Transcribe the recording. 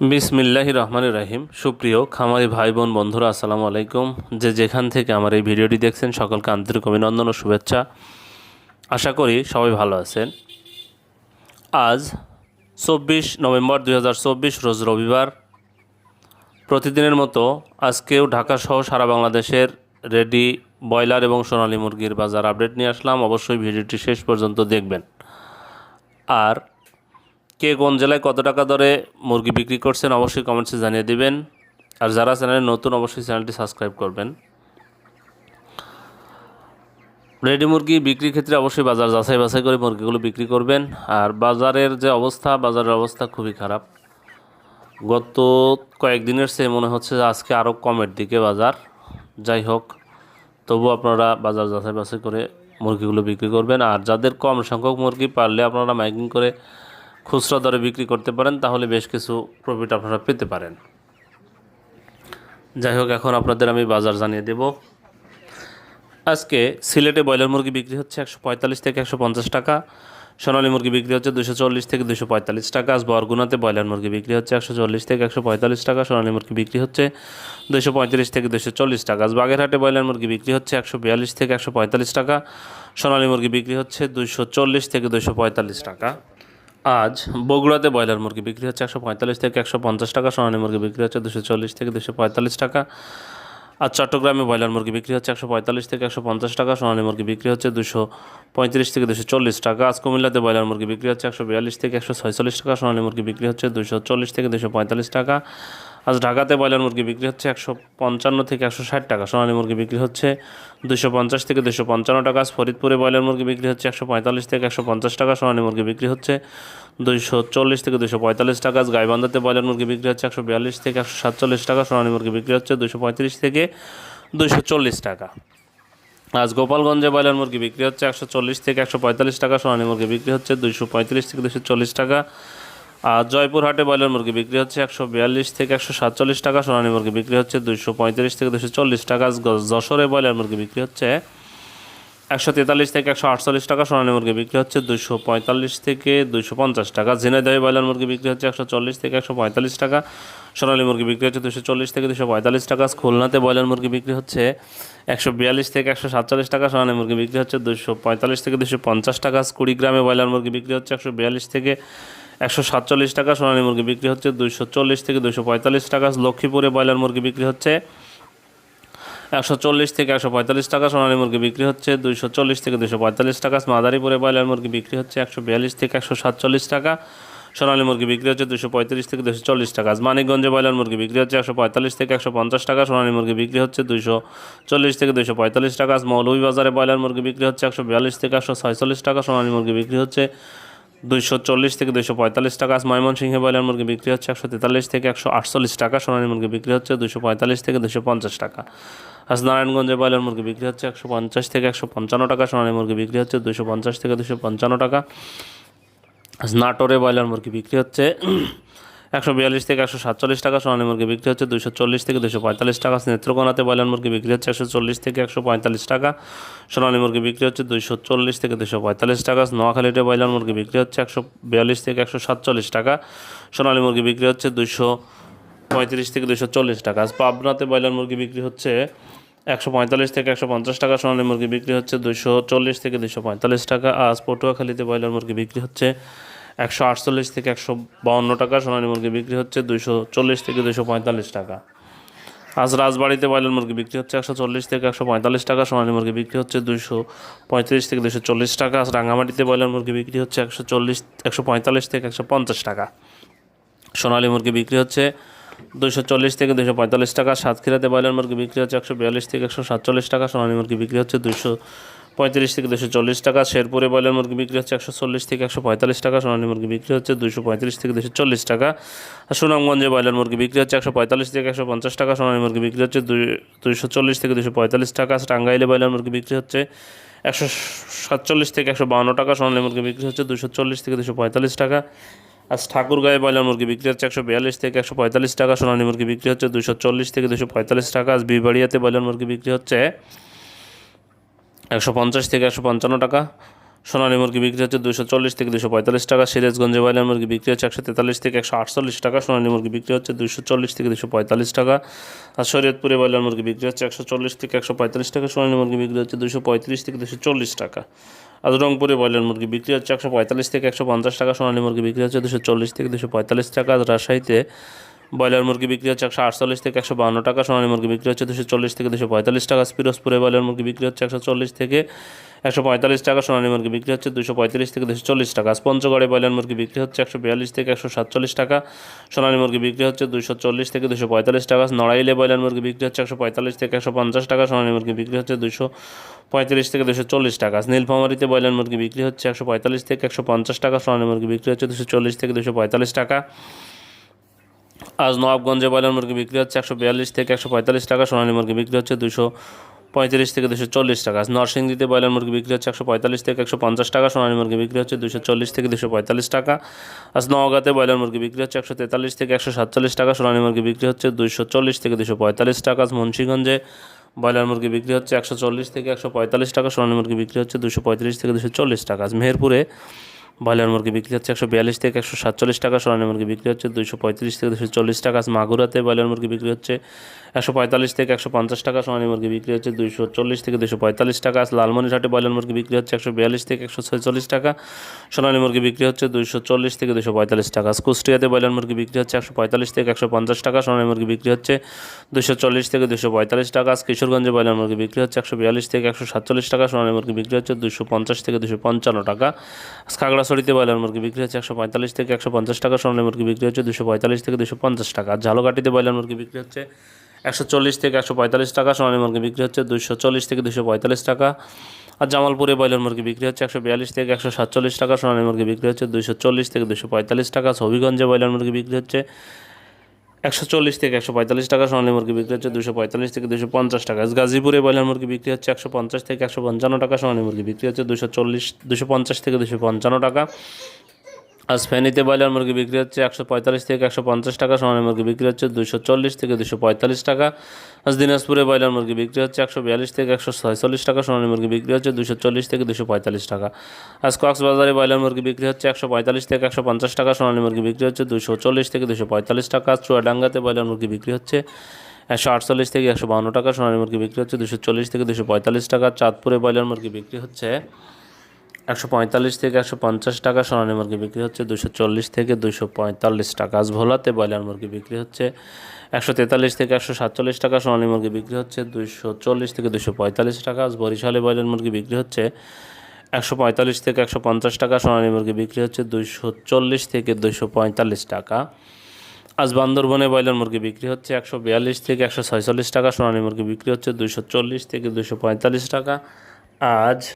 বিসমিল্লাহ রহমান রাহিম। সুপ্রিয় খামারি ভাই বোন বন্ধুরা, আসসালামু আলাইকুম। যে যেখান থেকে আমার এই ভিডিওটি দেখছেন, সকলকে আন্তরিক অভিনন্দন ও শুভেচ্ছা। আশা করি সবাই ভালো আছেন। আজ চব্বিশ নভেম্বর দু হাজার চব্বিশ, রোজ রবিবার। প্রতিদিনের মতো আজকেও ঢাকা সহ সারা বাংলাদেশের রেডি ব্রয়লার এবং সোনালী মুরগির বাজার আপডেট নিয়ে আসলাম। অবশ্যই ভিডিওটি শেষ পর্যন্ত দেখবেন। আর কে কোন জেলায় কত টাকা দরে মুরগি বিক্রি করছেন অবশ্যই কমেন্টসে জানিয়ে দিবেন। আর যারা চ্যানেলে নতুন, অবশ্যই চ্যানেলটি সাবস্ক্রাইব করবেন। রেডি মুরগি বিক্রির ক্ষেত্রে অবশ্যই বাজার যাচাই বাছাই করে মুরগিগুলো বিক্রি করবেন। আর বাজারের যে অবস্থা, বাজারের অবস্থা খুবই খারাপ। গত কয়েকদিনের চেয়ে মনে হচ্ছে যে আজকে আরও কমের দিকে বাজার। যাই হোক তবু আপনারা বাজার যাচাই বাছাই করে মুরগিগুলো বিক্রি করবেন। আর যাদের কম সংখ্যক মুরগি পারলে আপনারা মাইকিং করে খুচরা দরে বিক্রি করতে পারেন, তাহলে বেশ কিছু প্রফিট আপনারা পেতে পারেন। যাই হোক, এখন আপনাদের আমি বাজার জানিয়ে দেব। আজকে সিলেটে ব্রয়লার মুরগি বিক্রি হচ্ছে একশো পঁয়তাল্লিশ থেকে একশো পঞ্চাশ টাকা, সোনালী মুরগি বিক্রি হচ্ছে দুশো চল্লিশ থেকে দুশো পঁয়তাল্লিশ টাকা, আজ বরগুনাতে ব্রয়লার মুরগি বিক্রি হচ্ছে একশো চল্লিশ থেকে একশো পঁয়তাল্লিশ টাকা, সোনালী মুরগি বিক্রি হচ্ছে দুশো পঁয়ত্রিশ থেকে দুশো চল্লিশ টাকা, আজ বাগেরহাটে ব্রয়লার মুরগি বিক্রি হচ্ছে একশো বিয়াল্লিশ থেকে একশো পঁয়তাল্লিশ টাকা, সোনালী মুরগি বিক্রি হচ্ছে দুশো চল্লিশ থেকে দুশো পঁয়তাল্লিশ টাকা। আজ বগুড়াতে ব্রয়লার মুরগি বিক্রি হচ্ছে একশো পঁয়তাল্লিশ থেকে একশো পঞ্চাশ টাকা, সোনালী মুরগি বিক্রি হচ্ছে দুশো চল্লিশ থেকে দুশো পঁয়তাল্লিশ টাকা। আর চট্টগ্রামে ব্রয়লার মুরগি বিক্রি হচ্ছে একশো পঁয়তাল্লিশ থেকে একশো পঞ্চাশ টাকা, সোনালী মুরগি বিক্রি হচ্ছে দুশো পঁয়ত্রিশ থেকে দুশো চল্লিশ টাকা। আজ কুমিল্লাতে ব্রয়লার মুরগি বিক্রি হচ্ছে একশো বিয়াল্লিশ থেকে একশো ছয়চল্লিশ টাকা, সোনালী মুরগি বিক্রি হচ্ছে দুশো চল্লিশ থেকে দুশো পঁয়তাল্লিশ টাকা। আজ ঢাকাতে ব্রয়লার মুরগি বিক্রি হচ্ছে একশো পঞ্চান্ন থেকে একশো ষাট টাকা। সোনালী মুরগি বিক্রি হচ্ছে দুশো পঞ্চাশ থেকে দুশো পঞ্চান্ন টাকা। আজ ফরিদপুরে ব্রয়লার মুরগি বিক্রি হচ্ছে একশো পঁয়তাল্লিশ থেকে একশো পঞ্চাশ টাকা। সোনালী মুরগি বিক্রি হচ্ছে দুইশো চল্লিশ থেকে দুশো পঁয়তাল্লিশ টাকা। আজ গাইবান্ধাতে ব্রয়লার মুরগি বিক্রি হচ্ছে একশো বিয়াল্লিশ থেকে একশো সাতচল্লিশ টাকা। সোনালী মুরগি বিক্রি হচ্ছে দুশো পঁয়ত্রিশ থেকে দুশো চল্লিশ টাকা। আজ গোপালগঞ্জে ব্রয়লার মুরগি বিক্রি হচ্ছে একশো চল্লিশ থেকে একশো পঁয়তাল্লিশ টাকা। সোনালী মুরগি বিক্রি হচ্ছে দুশো পঁয়ত্রিশ থেকে দুশো চল্লিশ টাকা। আর জয়পুরহাটে ব্রয়লার মুরগি বিক্রি হচ্ছে একশো বিয়াল্লিশ থেকে একশো সাতচল্লিশ টাকা, সোনালী মুরগি বিক্রি হচ্ছে দুইশো পঁয়ত্রিশ থেকে দুশো চল্লিশ টাকা যশোরে ব্রয়লার মুরগি বিক্রি হচ্ছে একশো তেতাল্লিশ থেকে একশো আটচল্লিশ টাকা, সোনালী মুরগি বিক্রি হচ্ছে দুশো পঁয়তাল্লিশ থেকে দুশো পঞ্চাশ টাকা, ঝিনাইদহে ব্রয়লার মুরগি বিক্রি হচ্ছে একশো চল্লিশ থেকে একশো পঁয়তাল্লিশ টাকা, সোনালী মুরগি বিক্রি হচ্ছে দুশো চল্লিশ থেকে দুশো পঁয়তাল্লিশ টাকা, খুলনাতে ব্রয়লার মুরগি বিক্রি হচ্ছে একশো বিয়াল্লিশ থেকে একশো সাতচল্লিশ টাকা, সোনালী মুরগি বিক্রি হচ্ছে দুশো পঁয়তাল্লিশ থেকে দুশো পঞ্চাশ টাকা, কুড়িগ্রামে ব্রয়লার মুরগি বিক্রি হচ্ছে একশো বিয়াল্লিশ থেকে একশো সাতচল্লিশ টাকা সোনালী মুরগি বিক্রি হচ্ছে দুশো চল্লিশ থেকে দুশো পঁয়তাল্লিশ টাকা। লক্ষ্মীপুরে ব্রয়লার মুরগি বিক্রি হচ্ছে একশো চল্লিশ থেকে একশো পঁয়তাল্লিশ টাকা, সোনালী মুরগি বিক্রি হচ্ছে দুইশো চল্লিশ থেকে দুশো পঁয়তাল্লিশ টাকা, মাদারীপুরে ব্রয়লার মুরগি বিক্রি হচ্ছে একশো বিয়াল্লিশ থেকে একশো সাতচল্লিশ টাকা, সোনালী মুরগি বিক্রি হচ্ছে দুশো পঁয়ত্রিশ থেকে দুশো চল্লিশ টাকা। মানিকগঞ্জে ব্রয়লার মুরগি বিক্রি হচ্ছে একশো পঁয়তাল্লিশ থেকে একশো পঞ্চাশ টাকা, সোনালী মুরগি বিক্রি হচ্ছে দুশো চল্লিশ থেকে দুশো পঁয়তাল্লিশ টাকা, মৌলভীবাজারে ব্রয়লার মুরগি বিক্রি হচ্ছে একশো বিয়াল্লিশ থেকে একশো ছয়চল্লিশ টাকা, সোনালী মুরগি বিক্রি হচ্ছে দুইশো চল্লিশ থেকে দুইশো পঁয়তাল্লিশ টাকা। আজ ময়মনসিংহে ব্রয়লার মুরগি বিক্রি হচ্ছে একশো তেতাল্লিশ থেকে একশো আটচল্লিশ টাকা। সোনালী মুরগি বিক্রি হচ্ছে দুশো পঁয়তাল্লিশ থেকে দুশো পঞ্চাশ টাকা। আজ নারায়ণগঞ্জে ব্রয়লার মুরগি বিক্রি হচ্ছে একশো পঞ্চাশ থেকে একশো পঞ্চান্ন টাকা। সোনালী মুরগি বিক্রি হচ্ছে দুশো পঞ্চাশ থেকে দুশো পঞ্চান্ন টাকা। আজ নাটোরে ব্রয়লার মুরগি বিক্রি হচ্ছে একশো বিয়াল্লিশ থেকে একশো সাতচল্লিশ টাকা সোনালী মুরগি বিক্রি হচ্ছে দুশো চল্লিশ থেকে দুশো পঁয়তাল্লিশ টাকা। নেত্রকোনাতে ব্রয়লার মুরগি বিক্রি হচ্ছে একশো চল্লিশ থেকে একশো পঁয়তাল্লিশ টাকা। সোনালী মুরগি বিক্রি হচ্ছে দুশো চল্লিশ থেকে দুশো পঁয়তাল্লিশ টাকা। নোয়াখালীতে ব্রয়লার মুরগি বিক্রি হচ্ছে একশো বিয়াল্লিশ থেকে একশো সাতচল্লিশ টাকা। সোনালী মুরগি বিক্রি হচ্ছে দুশো পঁয়ত্রিশ থেকে দুশো চল্লিশ টাকা। পাবনাতে ব্রয়লার মুরগি বিক্রি হচ্ছে একশো পঁয়তাল্লিশ থেকে একশো পঞ্চাশ টাকা। সোনালী মুরগি বিক্রি হচ্ছে দুশো চল্লিশ থেকে দুশো পঁয়তাল্লিশ টাকা। আজ পটুয়াখালীতে ব্রয়লার মুরগি বিক্রি হচ্ছে একশো আটচল্লিশ থেকে একশো বাউন্ন টাকা, সোনালী মুরগি বিক্রি হচ্ছে দুশো চল্লিশ থেকে দুশো পঁয়তাল্লিশ টাকা। আজ রাজবাড়িতে ব্রয়লার মুরগি বিক্রি হচ্ছে একশো চল্লিশ থেকে একশো পঁয়তাল্লিশ টাকা, সোনালী মুরগি বিক্রি হচ্ছে দুশো পঁয়ত্রিশ থেকে দুশো চল্লিশ টাকা, আজ রাঙামাটিতে ব্রয়লার মুরগি বিক্রি হচ্ছে একশো চল্লিশ, একশো পঁয়তাল্লিশ থেকে একশো পঞ্চাশ টাকা। সোনালী মুরগি বিক্রি হচ্ছে দুশো চল্লিশ থেকে দুশো পঁয়তাল্লিশ টাকা, সাতক্ষীরাতে ব্রয়লার মুরগি বিক্রি হচ্ছে একশো বিয়াল্লিশ থেকে একশো সাতচল্লিশ টাকা, সোনালী মুরগি বিক্রি হচ্ছে দুশো পঁয়ত্রিশ থেকে দুশো চল্লিশ টাকা। শেরপুরে ব্রয়লার মুরগি বিক্রি হচ্ছে একশো চল্লিশ থেকে একশো পঁয়তাল্লিশ টাকা। সোনালী মুরগি বিক্রি হচ্ছে দুশো পঁয়ত্রিশ থেকে দুশো চল্লিশ টাকা। আর সুনামগঞ্জে ব্রয়লার মুরগি বিক্রি হচ্ছে একশো পঁয়তাল্লিশ থেকে একশো পঞ্চাশ টাকা। সোনালী মুরগি বিক্রি হচ্ছে দুশো চল্লিশ থেকে দুশো পঁয়তাল্লিশ টাকা। টাঙ্গাইলে ব্রয়লার মুরগি বিক্রি হচ্ছে একশো সাতচল্লিশ থেকে একশো বাউন্ন টাকা। সোনালী মুরগি বিক্রি হচ্ছে দুশো চল্লিশ থেকে দুশো পঁয়তাল্লিশ টাকা। আজ ঠাকুরগাঁয়ে ব্রয়লার মুরগি বিক্রি হচ্ছে একশো বিয়াল্লিশ থেকে একশো পঁয়তাল্লিশ টাকা। সোনালী মুরগি বিক্রি হচ্ছে দুশো চল্লিশ থেকে দুশো পঁয়তাল্লিশ টাকা। আজ বিবাড়িয়াতে ব্রয়লার মুরগি বিক্রি হচ্ছে একশো পঞ্চাশ থেকে একশো পঞ্চান্ন টাকা। সোনালী মুরগি বিক্রি হচ্ছে দুশো চল্লিশ থেকে দুশো পঁয়তাল্লিশ টাকা। সিরাজগঞ্জে ব্রয়লার মুরগি বিক্রি হচ্ছে একশো তেতাল্লিশ থেকে একশো আটচল্লিশ টাকা। সোনালী মুরগি বিক্রি হচ্ছে দুশো চল্লিশ থেকে দুশো পঁয়তাল্লিশ টাকা। আর শরীয়তপুরে ব্রয়লার মুরগি বিক্রি হচ্ছে একশো চল্লিশ থেকে একশো পঁয়তাল্লিশ টাকা। সোনালী মুরগি বিক্রি হচ্ছে দুশো পঁয়ত্রিশ থেকে দুশো চল্লিশ টাকা। আর রংপুরে ব্রয়লার মুরগি বিক্রি হচ্ছে একশো পঁয়তাল্লিশ থেকে একশো পঞ্চাশ টাকা। সোনালী মুরগি বিক্রি হচ্ছে দুশো চল্লিশ থেকে দুশো পঁয়তাল্লিশ টাকা। আর রাজশাহীতে ব্রয়লার মুরগি বিক্রি হচ্ছে একশো আটচল্লিশ থেকে একশো বান্ন টাকা সোনালী মুরগি বিক্রি হচ্ছে দুশো চল্লিশ থেকে দুশো পঁয়তাল্লিশ টাকা পিরোজপুরে ব্রয়লার মুরগি বিক্রি হচ্ছে একশো চল্লিশ থেকে একশো পঁয়তাল্লিশ টাকা সোনালী মুরগি বিক্রি হচ্ছে দুশো পঁয়ত্রিশ থেকে দুশো চল্লিশ টাকা পঞ্চগড়ে ব্রয়লার মুরগি বিক্রি হচ্ছে একশো বিয়াল্লিশ থেকে একশো সাতচল্লিশ টাকা সোনালী মুরগি বিক্রি হচ্ছে দুশো চল্লিশ থেকে দুশো পঁয়তাল্লিশ টাকা নড়াইলে ব্রয়লার মুরগি বিক্রি হচ্ছে একশো পঁয়তাল্লিশ থেকে একশো পঞ্চাশ টাকা সোনালী মুরগি বিক্রি হচ্ছে দুশো পঁয়ত্রিশ থেকে দুশো চল্লিশ টাকা নীলফামারিতে ব্রয়লার মুরগি বিক্রি হচ্ছে একশো পঁয়তাল্লিশ থেকে একশো পঞ্চাশ টাকা সোনালী মুরগি বিক্রি হচ্ছে দুশো চল্লিশ থেকে দুশো পঁয়তাল্লিশ টাকা আজ নবাবগঞ্জে ব্রয়লার মুরগি বিক্রি হচ্ছে একশো বিয়াল্লিশ থেকে একশো পঁয়তাল্লিশ টাকা, সোনালী মুরগি বিক্রি হচ্ছে দুশো পঁয়ত্রিশ থেকে দুশো চল্লিশ টাকা। আজ নরসিংদীতে ব্রয়লার মুরগি বিক্রি হচ্ছে একশো পঁয়তাল্লিশ থেকে একশো পঞ্চাশ টাকা, সোনালী মুরগি বিক্রি হচ্ছে দুশো চল্লিশ থেকে দুশো পঁয়তাল্লিশ টাকা। আজ নওগাঁতে ব্রয়লার মুরগি বিক্রি হচ্ছে একশো তেতাল্লিশ থেকে একশো সাতচল্লিশ টাকা, সোনালী মুরগি বিক্রি হচ্ছে দুশো চল্লিশ থেকে দুশো পঁয়তাল্লিশ টাকা। আজ মুন্সিগঞ্জে ব্রয়লার মুরগি বিক্রি হচ্ছে একশো চল্লিশ থেকে একশো পঁয়তাল্লিশ টাকা, সোনালী মুরগি বিক্রি হচ্ছে দুশো পঁয়ত্রিশ থেকে দুশো চল্লিশ টাকা। আজ মেহেরপুরে ব্রয়লার মুরগি বিক্রি হচ্ছে একশো বিয়াল্লিশ থেকে একশো সাতচল্লিশ টাকা সোনালী মুরগি বিক্রি হচ্ছে দুশো পঁয়ত্রিশ থেকে দুশো চল্লিশ টাকা মাগুরাতে ব্রয়লার মুরগি বিক্রি হচ্ছে একশো পঁয়তাল্লিশ থেকে একশো পঞ্চাশ টাকা সোনালী মুরগি বিক্রি হচ্ছে দুশো চল্লিশ থেকে দুশো পঁয়তাল্লিশ টাকা লালমনিরহাটে ব্রয়লার মুরগি বিক্রি হচ্ছে একশো বিয়াল্লিশ থেকে একশো ছয়চল্লিশ টাকা সোনালী মুরগি বিক্রি হচ্ছে দুশো চল্লিশ থেকে দুশো পঁয়তাল্লিশ টাকা কুষ্টিয়াতে ব্রয়লার মুরগি বিক্রি হচ্ছে একশো পঁয়তাল্লিশ থেকে একশো পঞ্চাশ টাকা সোনালী মুরগি বিক্রি হচ্ছে দুশো চল্লিশ থেকে দুশো পঁয়তাল্লিশ টাকা কিশোরগঞ্জে ব্রয়লার মুরগি বিক্রি হচ্ছে একশো বিয়াল্লিশ থেকে একশো সাতচল্লিশ টাকা সোনালী মুরগি বিক্রি হচ্ছে দুশো পঞ্চাশ থেকে দুশো পঞ্চান্ন টাকা আজ খাগড়াছড়িতে বয়লার মুরগি বিক্রি হচ্ছে একশো পঁয়তাল্লিশ থেকে একশো পঞ্চাশ টাকা সোনালী মুরগি বিক্রি হচ্ছে দুশো পঁয়তাল্লিশ থেকে দুশো পঞ্চাশ টাকা। ঝালকাটিতে ব্রয়লার মুরগি বিক্রি হচ্ছে একশো চল্লিশ থেকে একশো পঁয়তাল্লিশ টাকা সোনালী মুরগি বিক্রি হচ্ছে দুশো চল্লিশ থেকে দুশো পঁয়তাল্লিশ টাকা। আর জামালপুরে ব্রয়লার মুরগি বিক্রি হচ্ছে একশো বিয়াল্লিশ থেকে একশো সাতচল্লিশ টাকা সোনালী মুরগি বিক্রি হচ্ছে দুশো চল্লিশ থেকে দুশো পঁয়তাল্লিশ টাকা। হবিগঞ্জে বয়লার মুরগি বিক্রি হচ্ছে একশো চল্লিশ থেকে একশো পঁয়তাল্লিশ টাকা, সোনালী মুরগি বিক্রি হচ্ছে দুশো পঁয়তাল্লিশ থেকে দুশো পঞ্চাশ টাকা। গাজীপুরে ব্রয়লার মুরগি বিক্রি হচ্ছে একশো পঞ্চাশ থেকে একশো পঞ্চান্ন টাকা, সোনালী মুরগি বিক্রি হচ্ছে দুশো চল্লিশ দুশো পঞ্চাশ থেকে দুশো পঞ্চান্ন টাকা। আজ ফেনীতে ব্রয়লার মুরগি বিক্রি হচ্ছে একশো পঁয়তাল্লিশ থেকে একশো পঞ্চাশ টাকা সোনালী মুরগি বিক্রি হচ্ছে দুশো চল্লিশ থেকে দুশো পঁয়তাল্লিশ টাকা। আজ দিনাজপুরে ব্রয়লার মুরগি বিক্রি হচ্ছে একশো বিয়াল্লিশ থেকে একশো ছয়চল্লিশ টাকা সোনালী মুরগি বিক্রি হচ্ছে দুশো চল্লিশ থেকে দুশো পঁয়তাল্লিশ টাকা। আজ কক্সবাজারে ব্রয়লার মুরগি বিক্রি হচ্ছে একশো পঁয়তাল্লিশ থেকে একশো পঞ্চাশ টাকা সোনালী মুরগি বিক্রি হচ্ছে দুশো চল্লিশ থেকে দুশো পঁয়তাল্লিশ টাকা। চুয়াডাঙ্গাতে ব্রয়লার মুরগি বিক্রি হচ্ছে একশো আটচল্লিশ থেকে একশো বাউন্ন টাকা সোনালী মুরগি বিক্রি হচ্ছে দুশো চল্লিশ থেকে দুশো পঁয়তাল্লিশ টাকা। চাঁদপুরে ব্রয়লার মুরগি বিক্রি হচ্ছে একশো পঁয়তাল্লিশ থেকে একশো পঞ্চাশ টাকা, সোনালী মুরগি বিক্রি হচ্ছে দুশো চল্লিশ থেকে দুশো পঁয়তাল্লিশ টাকা। আজ ভোলাতে ব্রয়লার মুরগি বিক্রি হচ্ছে একশো তেতাল্লিশ থেকে একশো সাতচল্লিশ টাকা, সোনালী মুরগি বিক্রি হচ্ছে দুশো চল্লিশ থেকে দুশো পঁয়তাল্লিশ টাকা। আজ বরিশালে ব্রয়লার মুরগি বিক্রি হচ্ছে একশো পঁয়তাল্লিশ থেকে একশো পঞ্চাশ টাকা, সোনালী মুরগি বিক্রি হচ্ছে দুশো চল্লিশ থেকে দুশো পঁয়তাল্লিশ টাকা। আজ বান্দরবনে ব্রয়লার মুরগি বিক্রি হচ্ছে একশো বিয়াল্লিশ থেকে একশো ছয়চল্লিশ টাকা, সোনালী মুরগি বিক্রি হচ্ছে দুশো চল্লিশ থেকে দুশো পঁয়তাল্লিশ টাকা। আজ